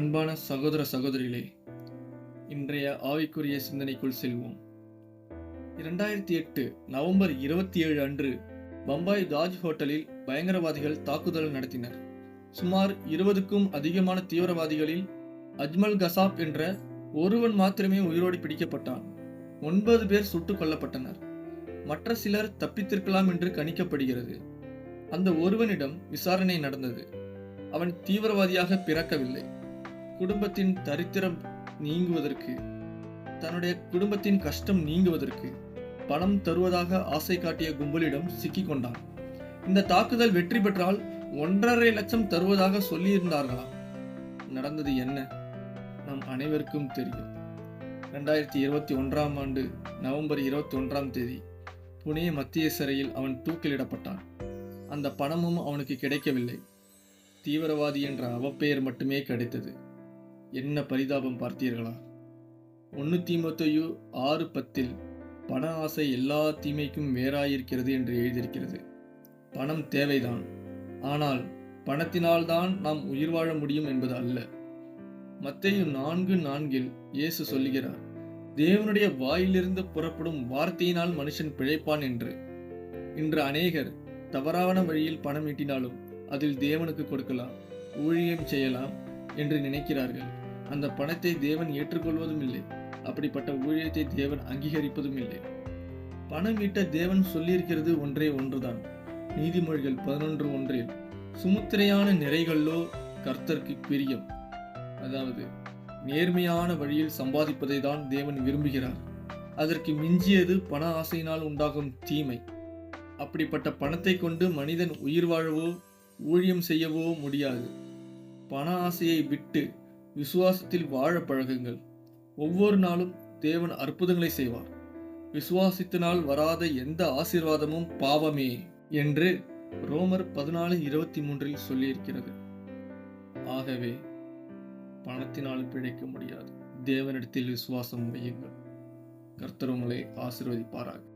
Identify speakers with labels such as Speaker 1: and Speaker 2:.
Speaker 1: அன்பான சகோதர சகோதரிகளே இன்றைய ஆவிக்குரிய சிந்தனைக்குள் செல்வோம். இரண்டாயிரத்தி எட்டு நவம்பர் இருபத்தி ஏழு அன்று பம்பாய் தாஜ் ஹோட்டலில் பயங்கரவாதிகள் தாக்குதல் நடத்தினர். சுமார் இருபதுக்கும் அதிகமான தீவிரவாதிகளில் அஜ்மல் கசாப் என்ற ஒருவன் மாத்திரமே உயிரோடு பிடிக்கப்பட்டான். ஒன்பது பேர் சுட்டுக் கொல்லப்பட்டனர். மற்ற சிலர் தப்பித்திருக்கலாம் என்று கணிக்கப்படுகிறது. அந்த ஒருவனிடம் விசாரணை நடந்தது. அவன் தீவிரவாதியாக பிறக்கவில்லை. குடும்பத்தின் தரித்திரம் நீங்குவதற்கு தன்னுடைய குடும்பத்தின் கஷ்டம் நீங்குவதற்கு பணம் தருவதாக ஆசை காட்டிய கும்பலிடம் சிக்கிக் கொண்டான். இந்த தாக்குதல் வெற்றி பெற்றால் ஒன்றரை லட்சம் தருவதாக சொல்லியிருந்தார்களாம் நடந்தது என்ன? நம் அனைவருக்கும் தெரியும். ரெண்டாயிரத்தி இருபத்தி ஒன்றாம் ஆண்டு நவம்பர் இருபத்தி ஒன்றாம் தேதி புனே மத்திய சிறையில் அவன் தூக்கிலிடப்பட்டான். அந்த பணமும் அவனுக்கு கிடைக்கவில்லை. தீவிரவாதி என்ற அவப்பெயர் மட்டுமே கிடைத்தது. என்ன பரிதாபம் பார்த்தீர்களா? ஒன்று தீமத்தையு ஆறு பத்தில் பண ஆசை எல்லா தீமைக்கும் வேறாயிருக்கிறது என்று எழுதியிருக்கிறது. பணம் தேவைதான். ஆனால் பணத்தினால்தான் நாம் உயிர் வாழ முடியும் என்பது அல்ல. மத்தையும் நான்கு நான்கில் இயேசு சொல்லுகிறார் தேவனுடைய வாயிலிருந்து புறப்படும் வார்த்தையினால் மனுஷன் பிழைப்பான் என்று. இன்று அநேகர் தவறான வழியில் பணம் ஈட்டினாலும் அதில் தேவனுக்கு கொடுக்கலாம் ஊழியம் செய்யலாம் என்று நினைக்கிறார்கள். அந்த பணத்தை தேவன் ஏற்றுக்கொள்வதும் இல்லை அப்படிப்பட்ட ஊழியத்தை தேவன் அங்கீகரிப்பதும் இல்லை பணம் ஈட்ட தேவன் சொல்லியிருக்கிறது ஒன்றே ஒன்றுதான். நீதிமொழிகள் பதினொன்று ஒன்றில் சுமுத்திரையான நிறைகளோ கர்த்தருக்கு பிரியம். அதாவது நேர்மையான வழியில் சம்பாதிப்பதை தான் தேவன் விரும்புகிறார். அதற்கு மிஞ்சியது பண ஆசையினால் உண்டாகும் தீமை. அப்படிப்பட்ட பணத்தை கொண்டு மனிதன் உயிர் வாழவோ ஊழியம் செய்யவோ முடியாது. பண ஆசையை விட்டு விசுவாசத்தில் வாழ பழகுங்கள். ஒவ்வொரு நாளும் தேவன் அற்புதங்களை செய்வார். விசுவாசித்தினால் வராத எந்த ஆசீர்வாதமும் பாவமே என்று ரோமர் பதினாலு இருபத்தி மூன்றில் சொல்லியிருக்கிறது. ஆகவே பணத்தினால் பிழைக்க முடியாது. தேவனிடத்தில் விசுவாசம் வையுங்கள். கர்த்தர் உங்களை ஆசீர்வதிப்பாராக.